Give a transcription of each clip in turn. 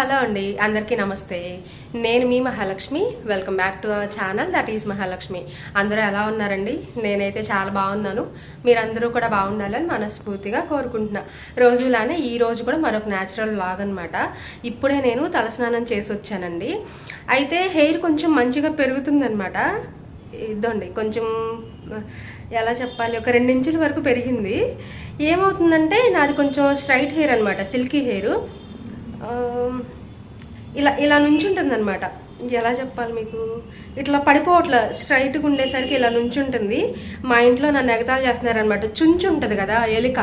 Hello అండి అందరికీ నమస్తే. నేను మీ Mahalakshmi welcome back to our channel that is Mahalakshmi. అందరూ ఎలా ఉన్నారండి? నేనైతే చాలా బాగున్నాను. మీరందరూ కూడా బాగుండాలని మనస్ఫూర్తిగా కోరుకుంటున్నా. రోజులానే ఈ రోజు కూడా మరొక న్యాచురల్ వ్లాగ్ అనమాట ఇప్పుడే నేను తలస్నానం చేసి వచ్చానండి. అయితే హెయిర్ కొంచెం మంచిగా పెరుగుతుందనమాట ఇదండి కొంచెం ఎలా చెప్పాలి ఒక రెండు ఇంచుల వరకు పెరిగింది. ఏమవుతుందంటే నాది కొంచెం స్ట్రైట్ హెయిర్ అనమాట సిల్కీ హెయిర్ ఇలా ఇలా నుంచుంటుంది అనమాట ఎలా చెప్పాలి మీకు? ఇట్లా పడిపోవట్ల స్ట్రైట్గా ఉండేసరికి ఇలా నుంచుంటుంది. మా ఇంట్లో నన్ను ఎగతాలు చేస్తున్నారనమాట చుంచు ఉంటుంది కదా ఎలిక.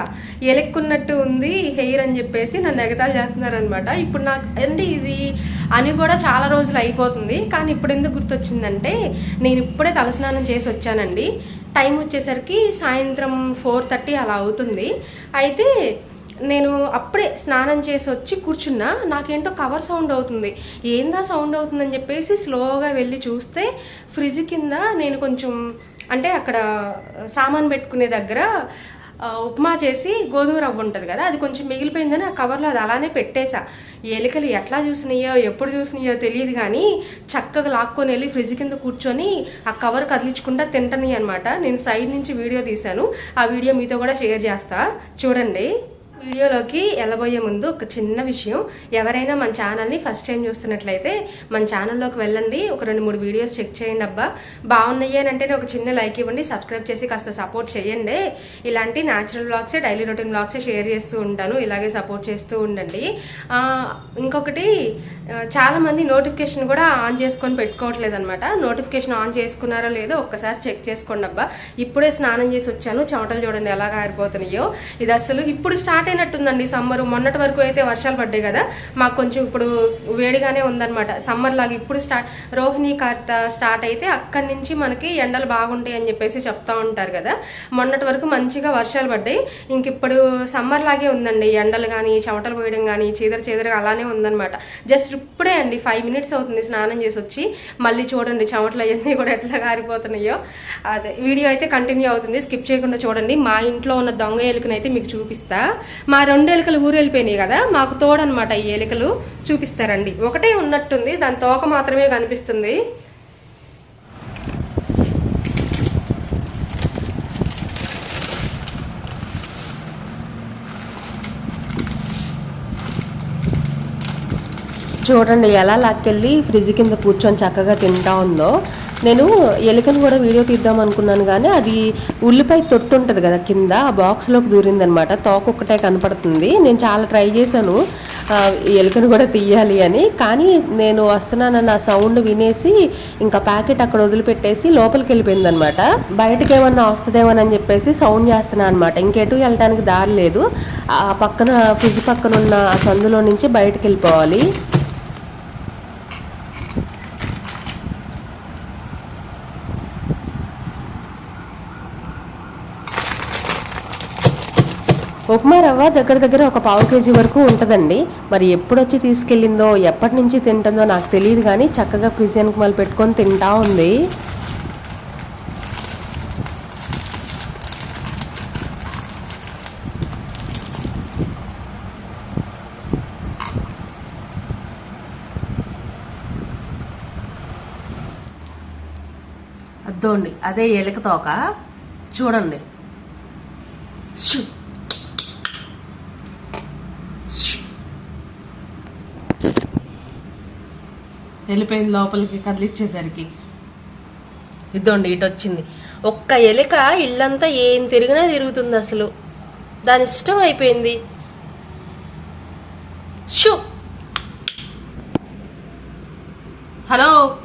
ఎలుక్కున్నట్టు ఉంది హెయిర్ అని చెప్పేసి నన్ను ఎగతాలు చేస్తున్నారనమాట ఇప్పుడు నాకు అంటే ఇది అని కూడా చాలా రోజులు అయిపోతుంది. కానీ ఇప్పుడు ఎందుకు గుర్తొచ్చిందంటే నేను ఇప్పుడే తలస్నానం చేసి వచ్చానండి. టైం వచ్చేసరికి సాయంత్రం ఫోర్ థర్టీ అలా అవుతుంది. అయితే నేను అప్పుడే స్నానం చేసి వచ్చి కూర్చున్నా నాకేంటో కవర్ సౌండ్ అవుతుంది. ఏందా సౌండ్ అవుతుందని చెప్పేసి స్లోగా వెళ్ళి చూస్తే ఫ్రిడ్జ్ కింద నేను కొంచెం అంటే అక్కడ సామాన్ పెట్టుకునే దగ్గర ఉప్మా చేసి గోధుమ రవ్వ ఉంటుంది కదా అది కొంచెం మిగిలిపోయిందని ఆ కవర్లో అది అలానే పెట్టేశా. ఎలికలు ఎట్లా చూసినాయో ఎప్పుడు చూసినాయో తెలియదు కానీ చక్కగా లాక్కొని వెళ్ళి ఫ్రిడ్జ్ కింద కూర్చొని ఆ కవర్ కదిలించకుండా తింటని అనమాట నేను సైడ్ నుంచి వీడియో తీశాను. ఆ వీడియో మీతో కూడా షేర్ చేస్తా. చూడండి. వీడియోలోకి వెళ్ళబోయే ముందు ఒక చిన్న విషయం. ఎవరైనా మన ఛానల్ని ఫస్ట్ టైం చూస్తున్నట్లయితే మన ఛానల్లోకి వెళ్ళండి. ఒక రెండు మూడు వీడియోస్ చెక్ చేయండి అబ్బా. బాగున్నాయి అని అంటేనే ఒక చిన్న లైక్ ఇవ్వండి. సబ్స్క్రైబ్ చేసి కాస్త సపోర్ట్ చేయండి. ఇలాంటి న్యాచురల్ బ్లాగ్సే డైలీ రొటీన్ బ్లాగ్సే షేర్ చేస్తూ ఉంటాను. ఇలాగే సపోర్ట్ చేస్తూ ఉండండి. ఇంకొకటి చాలామంది చాలా మంది నోటిఫికేషన్ కూడా ఆన్ చేసుకొని పెట్టుకోవట్లేదు అనమాట నోటిఫికేషన్ ఆన్ చేసుకున్నారో లేదో ఒక్కసారి చెక్ చేసుకోండి అబ్బా. ఇప్పుడే స్నానం చేసి వచ్చాను. చెమటలు చూడండి ఎలా ఆరిపోతున్నాయో ఇది అసలు ఇప్పుడు స్టార్ట్ అయినట్టుందండి సమ్మర్. మొన్నటి వరకు అయితే వర్షాలు పడ్డాయి కదా. మాకు కొంచెం ఇప్పుడు వేడిగానే ఉందన్నమాట. సమ్మర్ లాగా ఇప్పుడు స్టార్ట్ రోహిణి కార్త స్టార్ట్ అయితే అక్కడి నుంచి మనకి ఎండలు బాగుంటాయి అని చెప్పేసి చెప్తా ఉంటారు కదా. మొన్నటి వరకు మంచిగా వర్షాలు పడ్డాయి. ఇంక ఇప్పుడు సమ్మర్ లాగే ఉందండి. ఎండలు కానీ చెమటలు పోయడం కానీ చీదర చీదరగా అలానే ఉందన్నమాట. జస్ట్ ఇప్పుడే అండి ఫైవ్ మినిట్స్ అవుతుంది స్నానం చేసి వచ్చి. మళ్ళీ చూడండి చెమటలు అవన్నీ కూడా ఎట్లా కారిపోతున్నాయో అదే వీడియో అయితే కంటిన్యూ అవుతుంది. స్కిప్ చేయకుండా చూడండి. మా ఇంట్లో ఉన్న దొంగ ఎలుకనైతే మీకు చూపిస్తా. మా రెండు ఎలుకలు ఊరు వెళ్ళిపోయినాయి కదా మాకు తోడనమాట ఈ ఎలుకలు. చూపిస్తారండి ఒకటే ఉన్నట్టుంది దాని తోక మాత్రమే కనిపిస్తుంది. చూడండి ఎలా లాక్కెళ్ళి ఫ్రిడ్జ్ కింద కూర్చొని చక్కగా తింటా ఉందో. నేను ఎలుకను కూడా వీడియో తీద్దాం అనుకున్నాను కానీ అది ఉల్లిపాయ తొట్టు ఉంటుంది కదా కింద ఆ బాక్స్లోకి దూరిందనమాట. తోక ఒక్కటే కనపడుతుంది. నేను చాలా ట్రై చేశాను ఎలుకను కూడా తీయాలి అని. కానీ నేను వస్తున్నానన్న సౌండ్ వినేసి ఇంకా ప్యాకెట్ అక్కడ వదిలిపెట్టేసి లోపలికి వెళ్ళిపోయింది అనమాట బయటకు ఏమన్నా వస్తుందేమోనని చెప్పేసి సౌండ్ చేస్తున్నాను అనమాట. ఇంకెటు వెళ్ళడానికి దారి లేదు. ఆ పక్కన ఫ్రిడ్జ్ పక్కన ఉన్న సందులో నుంచి బయటకు వెళ్ళిపోవాలి. ఉప్మా రవ్వ దగ్గర దగ్గర ఒక పావు కేజీ వరకు ఉంటుందండి. మరి ఎప్పుడొచ్చి తీసుకెళ్ళిందో ఎప్పటి నుంచి తింటుందో నాకు తెలియదు కానీ చక్కగా ఫ్రిడ్జ్ వెనక మళ్ళీ పెట్టుకొని తింటా ఉంది. అద్దోండి అదే ఎలక తోక. చూడండి షూ వెళ్ళిపోయింది లోపలికి కదిలిచ్చేసరికి. ఇద్దండి ఇటు వచ్చింది ఒక్క ఎలుక ఇల్లంతా ఏం తిరిగినా తిరుగుతుంది అసలు. దాని ఇష్టం అయిపోయింది. షూ. హలో.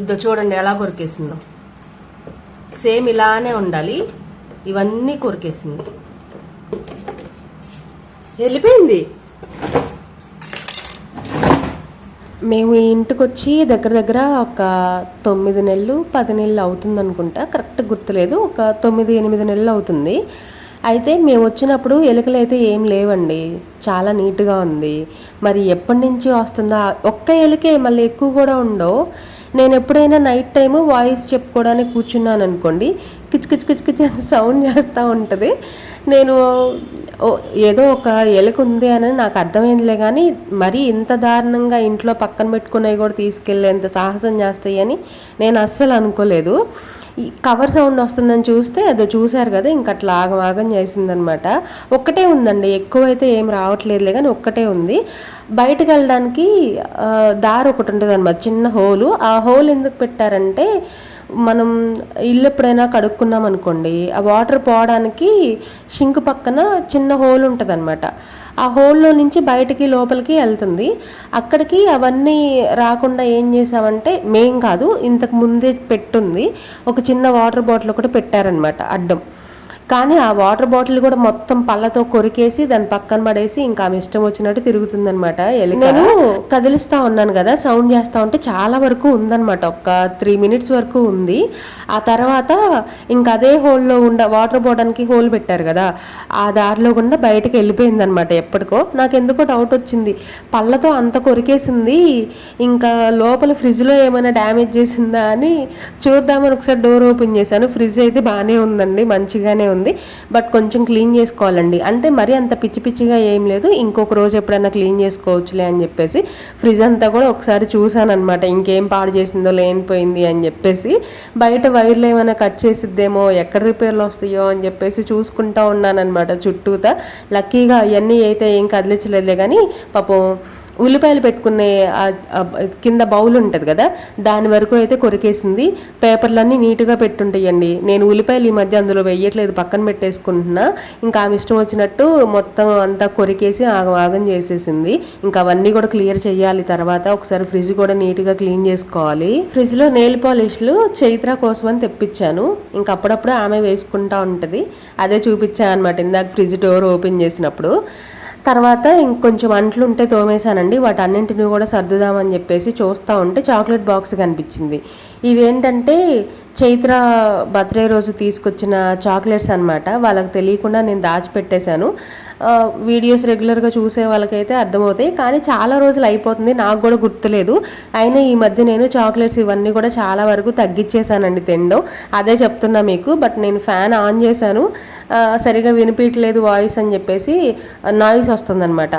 ఇద్దో చూడండి ఎలా కొరికేసిందో. సేమ్ ఇలానే ఉండాలి. ఇవన్నీ కొరికేసింది. వెళ్ళిపోయింది. మేము ఇంటికి వచ్చి దగ్గర దగ్గర ఒక తొమ్మిది నెలలు పది నెలలు అవుతుంది అనుకుంటా కరెక్ట్ గుర్తులేదు. ఒక తొమ్మిది ఎనిమిది నెలలు అవుతుంది. అయితే మేము వచ్చినప్పుడు ఎలుకలు అయితే ఏం లేవండి. చాలా నీట్గా ఉంది. మరి ఎప్పటి నుంచి వస్తుందా? ఒక్క ఎలుకే మళ్ళీ ఎక్కువ కూడా ఉండవు. నేను ఎప్పుడైనా నైట్ టైము వాయిస్ చెప్పుకోవడానికి కూర్చున్నాను అనుకోండి కిచ్ కిచ్ కిచ్ కిచ్ అని సౌండ్ చేస్తూ ఉంటుంది. నేను ఏదో ఒక ఎలుక ఉంది అని నాకు అర్థమైందిలే కానీ మరీ ఇంత దారుణంగా ఇంట్లో పక్కన పెట్టుకునేవి కూడా తీసుకెళ్ళేంత సాహసం చేస్తాయి అని నేను అస్సలు అనుకోలేదు. ఈ కవర్ సౌండ్ వస్తుందని చూస్తే అది చూశారు కదా ఇంక అట్లా ఆగమాగం చేసిందనమాట. ఒక్కటే ఉందండి ఎక్కువైతే ఏం రావట్లేదులే కానీ ఒక్కటే ఉంది. బయటకు వెళ్ళడానికి దారి ఒకటి ఉంటుంది అనమాట చిన్న హోలు. ఆ హోల్ ఎందుకు పెట్టారంటే మనం ఇల్లు ఎప్పుడైనా కడుక్కున్నాం అనుకోండి ఆ వాటర్ పోవడానికి షింక్ పక్కన చిన్న హోల్ ఉంటుంది అనమాట ఆ హోల్లో నుంచి బయటికి లోపలికి వెళ్తుంది. అక్కడికి అవన్నీ రాకుండా ఏం చేసామంటే మేం కాదు ఇంతకు ముందే పెట్టుంది ఒక చిన్న వాటర్ బాటిల్ ఒకటి పెట్టారనమాట అడ్డం. కానీ ఆ వాటర్ బాటిల్ కూడా మొత్తం పళ్ళతో కొరికేసి దాని పక్కన పడేసి ఇంకా ఆమె ఇష్టం వచ్చినట్టు తిరుగుతుందన్నమాట. ఎలుక. నేను కదిలిస్తా ఉన్నాను కదా సౌండ్ చేస్తా ఉంటే చాలా వరకు ఉందన్నమాట. ఒక త్రీ మినిట్స్ వరకు ఉంది. ఆ తర్వాత ఇంకా అదే హోల్లో ఉండ వాటర్ పోవడానికి హోల్ పెట్టారు కదా ఆ దారిలో గుండా బయటకు వెళ్ళిపోయింది అనమాట ఎప్పటికో. నాకు ఎందుకో డౌట్ వచ్చింది. పళ్ళతో అంత కొరికేసింది ఇంకా లోపల ఫ్రిడ్జ్లో ఏమైనా డ్యామేజ్ చేసిందా అని చూద్దామని ఒకసారి డోర్ ఓపెన్ చేశాను. ఫ్రిడ్జ్ అయితే బాగానే ఉందండి మంచిగానే ఉంది. బట్ కొంచెం క్లీన్ చేసుకోవాలండి. అంటే మరీ అంత పిచ్చి పిచ్చిగా ఏం లేదు. ఇంకొక రోజు ఎప్పుడైనా క్లీన్ చేసుకోవచ్చులే అని చెప్పేసి ఫ్రిడ్జ్ అంతా కూడా ఒకసారి చూసాను అనమాట ఇంకేం పాడు చేసిందో లేనిపోయింది అని చెప్పేసి. బయట వైర్లు ఏమైనా కట్ చేసిద్దేమో ఎక్కడ రిపేర్లు వస్తాయో అని చెప్పేసి చూసుకుంటా ఉన్నానన్నమాట చుట్టూతా. లక్కీగా అవన్నీ అయితే ఏం కదిలించలేదులే కానీ పాపం ఉల్లిపాయలు పెట్టుకునే కింద బౌల్ ఉంటుంది కదా దాని వరకు అయితే కొరికేసింది. పేపర్లన్నీ నీట్గా పెట్టుంటాయండి. నేను ఉల్లిపాయలు ఈ మధ్య అందులో వెయ్యట్లేదు పక్కన పెట్టేసుకుంటున్నా. ఇంకా ఆమె ఇష్టం వచ్చినట్టు మొత్తం అంతా కొరికేసి ఆగం ఆగం చేసేసింది. ఇంకా అవన్నీ కూడా క్లియర్ చేయాలి. తర్వాత ఒకసారి ఫ్రిడ్జ్ కూడా నీట్గా క్లీన్ చేసుకోవాలి. ఫ్రిడ్జ్లో నెయిల్ పాలిష్లు చైత్ర కోసం అని తెప్పించాను. ఇంకా అప్పుడప్పుడు ఆమె వేసుకుంటా ఉంటుంది. అదే చూపించాను అనమాట ఇందాక ఫ్రిడ్జ్ డోర్ ఓపెన్ చేసినప్పుడు. తర్వాత ఇంకొంచెం అంట్లు ఉంటే తోమేశానండి. వాటన్నింటిని కూడా సర్దుదామని చెప్పేసి చూస్తూ ఉంటే చాక్లెట్ బాక్స్ కనిపించింది. ఇవేంటంటే చైత్ర బర్త్డే రోజు తీసుకొచ్చిన చాక్లెట్స్ అన్నమాట. వాళ్ళకి తెలియకుండా నేను దాచిపెట్టేశాను. వీడియోస్ రెగ్యులర్గా చూసే వాళ్ళకైతే అర్థమవుతాయి. కానీ చాలా రోజులు అయిపోతుంది. నాకు కూడా గుర్తులేదు. అయినా ఈ మధ్య నేను చాక్లెట్స్ ఇవన్నీ కూడా చాలా వరకు తగ్గించేశానండి తినడం. అదే చెప్తున్నా మీకు. బట్ నేను ఫ్యాన్ ఆన్ చేశాను. సరిగా వినిపించలేదు వాయిస్ అని చెప్పేసి నాయిస్ వస్తుందన్నమాట.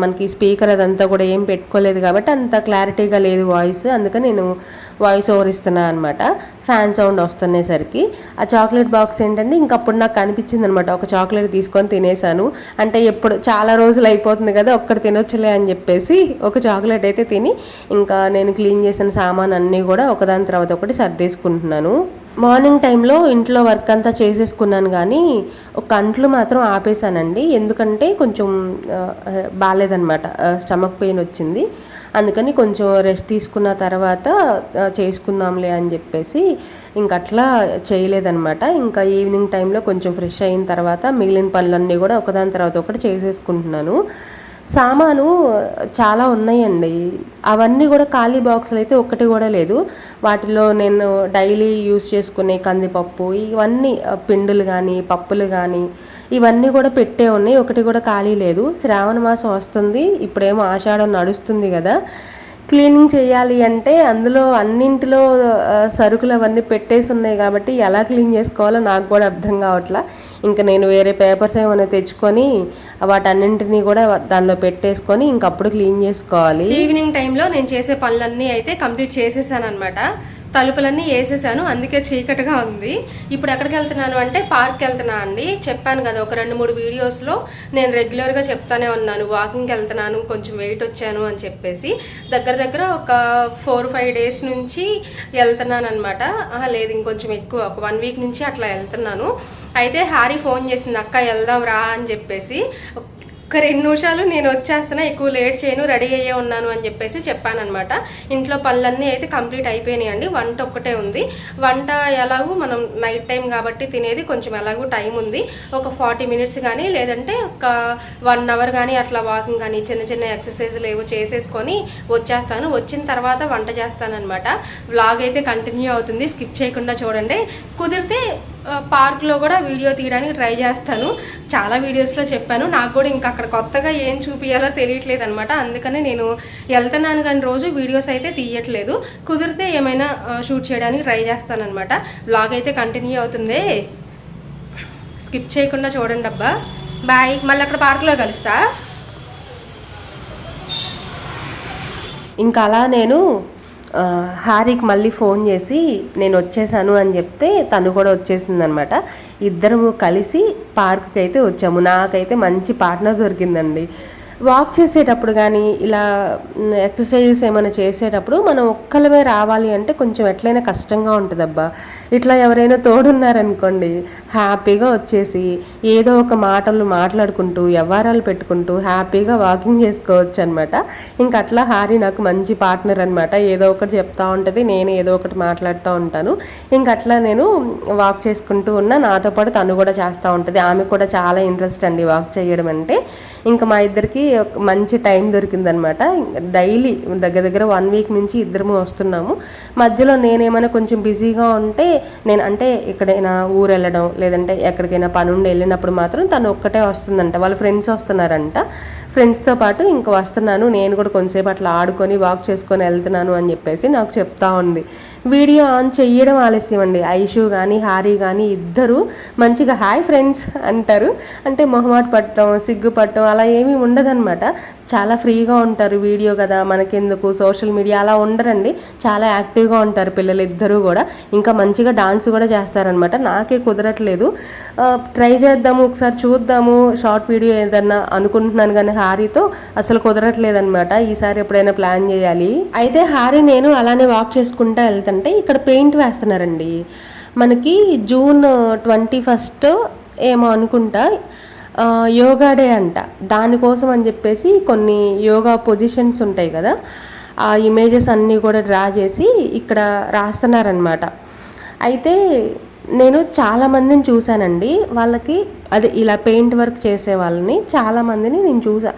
మనకి స్పీకర్ అదంతా కూడా ఏం పెట్టుకోలేదు కాబట్టి అంత క్లారిటీగా లేదు వాయిస్. అందుకని నేను వాయిస్ ఓవర్ ఇస్తున్నాను అనమాట ఫ్యాన్ సౌండ్ వస్తునేసరికి ఆ చాక్లెట్ బాక్స్ ఏంటంటే ఇంకప్పుడు నాకు కనిపించింది అనమాట ఒక చాక్లెట్ తీసుకొని తినేసాను అంటే ఎప్పుడు చాలా రోజులు అయిపోతుంది కదా ఒక్కటి తినొచ్చులే అని చెప్పేసి ఒక చాక్లెట్ అయితే తిని ఇంకా నేను క్లీన్ చేసిన సామాన్ అన్నీ కూడా ఒకదాని తర్వాత ఒకటి సర్దేసుకుంటున్నాను. మార్నింగ్ టైంలో ఇంట్లో వర్క్ అంతా చేసేసుకున్నాను కానీ ఒక అంట్లు మాత్రం ఆపేశానండి. ఎందుకంటే కొంచెం బాగాలేదనమాట స్టమక్ పెయిన్ వచ్చింది. అందుకని కొంచెం రెస్ట్ తీసుకున్న తర్వాత చేసుకుందాంలే అని చెప్పేసి ఇంక అట్లా ఇంకా ఈవినింగ్ టైంలో కొంచెం ఫ్రెష్ అయిన తర్వాత మిగిలిన పనులన్నీ కూడా ఒకదాని తర్వాత ఒకటి చేసేసుకుంటున్నాను. సామాను చాలా ఉన్నాయండి. అవన్నీ కూడా ఖాళీ బాక్సులు అయితే ఒక్కటి కూడా లేదు. వాటిలో నేను డైలీ యూస్ చేసుకునే కందిపప్పు ఇవన్నీ పిండులు కానీ పప్పులు కానీ ఇవన్నీ కూడా పెట్టే ఉన్నాయి. ఒకటి కూడా ఖాళీ లేదు. శ్రావణ మాసం వస్తుంది. ఇప్పుడేమో ఆషాఢం నడుస్తుంది కదా. క్లీనింగ్ చేయాలి అంటే అందులో అన్నింటిలో సరుకులు అవన్నీ పెట్టేసి ఉన్నాయి కాబట్టి ఎలా క్లీన్ చేసుకోవాలో నాకు కూడా అర్థం కావట్లా. ఇంకా నేను వేరే పేపర్స్ ఏమైనా తెచ్చుకొని వాటన్నింటినీ కూడా దానిలో పెట్టేసుకొని ఇంకప్పుడు క్లీన్ చేసుకోవాలి. ఈవినింగ్ టైంలో నేను చేసే పనులన్నీ అయితే కంప్లీట్ చేసేసాను అనమాట తలుపులన్నీ వేసేసాను. అందుకే చీకటిగా ఉంది. ఇప్పుడు ఎక్కడికి వెళ్తున్నాను అంటే పార్క్కి వెళ్తున్నా అండి. చెప్పాను కదా ఒక రెండు మూడు వీడియోస్లో నేను రెగ్యులర్గా చెప్తానే ఉన్నాను. వాకింగ్కి వెళ్తున్నాను కొంచెం వెయిట్ వచ్చాను అని చెప్పేసి. దగ్గర దగ్గర ఒక ఫోర్ ఫైవ్ డేస్ నుంచి వెళ్తున్నాను అనమాట లేదు ఇంకొంచెం ఎక్కువ. ఒక వన్ వీక్ నుంచి అట్లా వెళ్తున్నాను. అయితే హారీ ఫోన్ చేసింది అక్క వెళ్దాం రా అని చెప్పేసి. ఒక రెండు నిమిషాలు నేను వచ్చేస్తున్నా ఎక్కువ లేట్ చేయను రెడీ అయ్యే ఉన్నాను అని చెప్పేసి చెప్పానమాట ఇంట్లో పనులన్నీ అయితే కంప్లీట్ అయిపోయినాయి అండి వంట ఒక్కటే ఉంది. వంట ఎలాగూ మనం నైట్ టైం కాబట్టి తినేది కొంచెం ఎలాగూ టైం ఉంది. ఒక ఫార్టీ మినిట్స్ కానీ లేదంటే ఒక వన్ అవర్ కానీ అట్లా వాకింగ్ కానీ చిన్న చిన్న ఎక్సర్సైజ్లు ఏవో చేసేసుకొని వచ్చేస్తాను. వచ్చిన తర్వాత వంట చేస్తానమాట వ్లాగ్ అయితే కంటిన్యూ అవుతుంది స్కిప్ చేయకుండా చూడండి. కుదిరితే పార్క్లో కూడా వీడియో తీయడానికి ట్రై చేస్తాను. చాలా వీడియోస్లో చెప్పాను. నాకు కూడా ఇంకా అక్కడ కొత్తగా ఏం చూపించాలో తెలియట్లేదు అనమాట అందుకనే నేను వెళ్తున్నాను కానీ రోజు వీడియోస్ అయితే తీయట్లేదు. కుదిరితే ఏమైనా షూట్ చేయడానికి ట్రై చేస్తానమాట బ్లాగ్ అయితే కంటిన్యూ అవుతుంది. స్కిప్ చేయకుండా చూడండి అబ్బా. బాయ్ మళ్ళీ అక్కడ పార్క్లో కలుస్తా. ఇంకా అలా నేను హారీకి మళ్ళీ ఫోన్ చేసి నేను వచ్చేసాను అని చెప్తే తను కూడా వచ్చేసింది అనమాట ఇద్దరము కలిసి పార్క్కి అయితే వచ్చాము. నాకైతే మంచి పార్ట్నర్ దొరికిందండి. వాక్ చేసేటప్పుడు కానీ ఇలా ఎక్సర్సైజెస్ ఏమైనా చేసేటప్పుడు మనం ఒక్కలమే రావాలి అంటే కొంచెం ఎట్లయినా కష్టంగా ఉంటుందబ్బా. ఇట్లా ఎవరైనా తోడున్నారనుకోండి హ్యాపీగా వచ్చేసి ఏదో ఒక మాటలు మాట్లాడుకుంటూ వ్యవహారాలు పెట్టుకుంటూ హ్యాపీగా వాకింగ్ చేసుకోవచ్చు అనమాట ఇంకా అట్లా హారి నాకు మంచి పార్ట్నర్ అనమాట. ఏదో ఒకటి చెప్తా ఉంటుంది నేను ఏదో ఒకటి మాట్లాడుతూ ఉంటాను. ఇంకా అట్లా నేను వాక్ చేసుకుంటూ ఉన్నా నాతో పాటు తను కూడా చేస్తూ ఉంటుంది. ఆమె కూడా చాలా ఇంట్రెస్ట్ అండి వాక్ చేయడం అంటే. ఇంకా మా ఇద్దరికి మంచి టైం దొరికిందనమాట. డైలీ దగ్గర దగ్గర వన్ వీక్ నుంచి ఇద్దరము వస్తున్నాము. మధ్యలో నేనేమైనా కొంచెం బిజీగా ఉంటే నేను అంటే ఎక్కడైనా ఊరు వెళ్ళడం లేదంటే ఎక్కడికైనా పని ఉండి వెళ్ళినప్పుడు మాత్రం తను ఒక్కటే వస్తుందంట. వాళ్ళ ఫ్రెండ్స్ వస్తున్నారంట. ఫ్రెండ్స్తో పాటు ఇంకా వస్తున్నాను. నేను కూడా కొంతసేపు అట్లా ఆడుకొని వాక్ చేసుకొని వెళ్తున్నాను అని చెప్పేసి నాకు చెప్తా ఉంది. వీడియో ఆన్ చేయడం ఆలస్యం అండి. ఐషు కానీ హారీ కానీ ఇద్దరు మంచిగా హాయ్ ఫ్రెండ్స్ అంటారు. అంటే మొహమాట పట్టడం సిగ్గు పట్టడం అలా ఏమీ అనమాట చాలా ఫ్రీగా ఉంటారు వీడియో కదా మనకెందుకు? సోషల్ మీడియా అలా ఉండరండి. చాలా యాక్టివ్గా ఉంటారు పిల్లలు ఇద్దరూ కూడా. ఇంకా మంచిగా డాన్స్ కూడా చేస్తారనమాట నాకే కుదరట్లేదు. ట్రై చేద్దాము ఒకసారి చూద్దాము. షార్ట్ వీడియో ఏదన్నా అనుకుంటున్నాను కానీ హారీతో అసలు కుదరట్లేదు అనమాట ఈసారి ఎప్పుడైనా ప్లాన్ చేయాలి. అయితే హారీ నేను అలానే వాక్ చేసుకుంటా వెళ్తుంటే ఇక్కడ పెయింట్ వేస్తున్నారండి. మనకి జూన్ ట్వంటీ ఫస్ట్ ఏమో అనుకుంటా. యోగా డే అంట. దానికోసం అని చెప్పేసి కొన్ని యోగా పొజిషన్స్ ఉంటాయి కదా. ఆ ఇమేజెస్ అన్నీ కూడా డ్రా చేసి ఇక్కడ రాస్తున్నారనమాట అయితే నేను చాలామందిని చూశానండి. వాళ్ళకి అదే ఇలా పెయింట్ వర్క్ చేసే వాళ్ళని చాలామందిని నేను చూసా.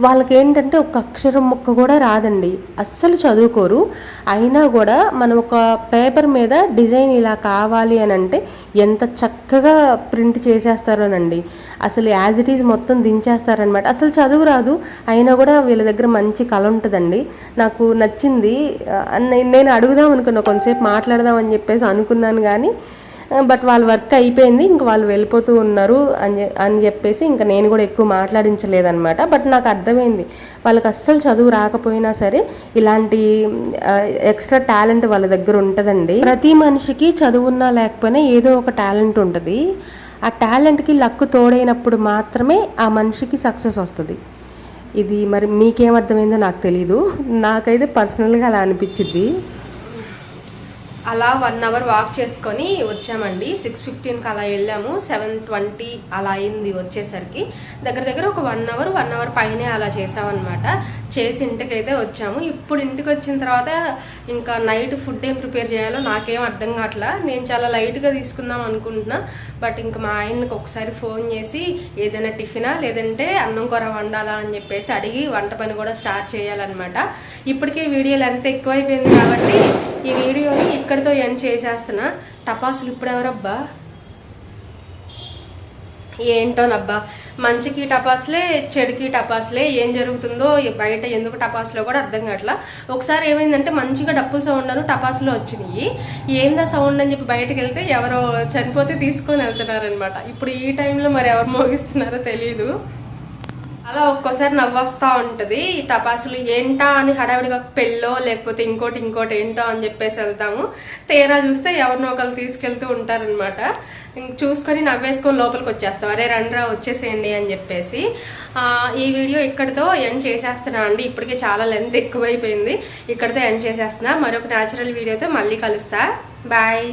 వాళ్ళకి ఏంటంటే ఒక అక్షరం ముక్క కూడా రాదండి. అస్సలు చదువుకోరు. అయినా కూడా మనం ఒక పేపర్ మీద డిజైన్ ఇలా కావాలి అని అంటే ఎంత చక్కగా ప్రింట్ చేసేస్తారోనండి. అసలు యాజ్ ఇట్ ఈజ్ మొత్తం దించేస్తారనమాట. అసలు చదువు రాదు. అయినా కూడా వీళ్ళ దగ్గర మంచి కళ ఉంటుందండి. నాకు నచ్చింది. నేను అడుగుదాం అనుకున్నా. కొంతసేపు మాట్లాడదాం అని చెప్పేసి అనుకున్నాను కానీ బట్ వాళ్ళ వర్క్ అయిపోయింది. ఇంక వాళ్ళు వెళ్ళిపోతూ ఉన్నారు అని అని చెప్పేసి ఇంకా నేను కూడా ఎక్కువ మాట్లాడించలేదన్నమాట. బట్ నాకు అర్థమైంది. వాళ్ళకి అస్సలు చదువు రాకపోయినా సరే ఇలాంటి ఎక్స్ట్రా టాలెంట్ వాళ్ళ దగ్గర ఉంటుందండి. ప్రతి మనిషికి చదువున్నా లేకపోయినా ఏదో ఒక టాలెంట్ ఉంటుంది. ఆ టాలెంట్కి లక్కు తోడైనప్పుడు మాత్రమే ఆ మనిషికి సక్సెస్ వస్తుంది. ఇది మరి మీకేమర్థమైందో నాకు తెలీదు. నాకైతే పర్సనల్గా అలా అనిపించింది అలా వన్ అవర్ వాక్ చేసుకొని వచ్చామండి. సిక్స్ ఫిఫ్టీన్కి అలా వెళ్ళాము. సెవెన్ ట్వంటీ అలా అయింది వచ్చేసరికి. దగ్గర దగ్గర ఒక వన్ అవర్ వన్ అవర్ పైనే అలా చేసామన్నమాట చేసి ఇంటికి అయితే వచ్చాము. ఇప్పుడు ఇంటికి వచ్చిన తర్వాత ఇంకా నైట్ ఫుడ్ ఏం ప్రిపేర్ చేయాలో నాకేం అర్థం కావట్లా. నేను చాలా లైట్గా తీసుకుందాం అనుకుంటున్నా. బట్ ఇంకా మా ఆయనకి ఒకసారి ఫోన్ చేసి ఏదైనా టిఫినా లేదంటే అన్నం కూర వండాలా అని చెప్పేసి అడిగి వంట పని కూడా స్టార్ట్ చేయాలన్నమాట. ఇప్పటికే వీడియోలు ఎంత ఎక్కువైపోయింది కాబట్టి ఈ వీడియోని ఇక్కడితో ఎండ్ చేసేస్తున్నా. టపాసులు ఇప్పుడు ఎవరబ్బా ఏంటోనబ్బా? మంచికి టపాసులే చెడుకి టపాసులే ఏం జరుగుతుందో బయట ఎందుకు టపాసులో కూడా అర్థం కావట్లా. ఒకసారి ఏమైందంటే మంచిగా డప్పుల సౌండ్ అను టపాసులో వచ్చినాయి. ఏందా సౌండ్ అని చెప్పి బయటకు వెళ్తే ఎవరో చనిపోతే తీసుకొని వెళ్తున్నారనమాట ఇప్పుడు ఈ టైంలో మరి ఎవరు మోగిస్తున్నారో తెలియదు అలా ఒక్కోసారి నవ్వొస్తా ఉంటది. ఈ టపాసులు ఏంటా అని హడావిడిగా పెళ్ళో లేకపోతే ఇంకోటి ఇంకోటి ఏంటో అని చెప్పేసి వెళ్తాము. తీరా చూస్తే ఎవరినో ఒకరు తీసుకెళ్తూ ఉంటారనమాట చూసుకొని నవ్వేసుకొని లోపలికి వచ్చేస్తాం. అరే రండ్రా వచ్చేసేయండి అని చెప్పేసి. ఈ వీడియో ఇక్కడితో ఎండ్ చేసేస్తున్నా అండి. ఇప్పటికే చాలా లెంత్ ఎక్కువైపోయింది. ఇక్కడితో ఎండ్ చేసేస్తున్నా. మరొక న్యాచురల్ వీడియోతో మళ్ళీ కలుస్తా. బాయ్.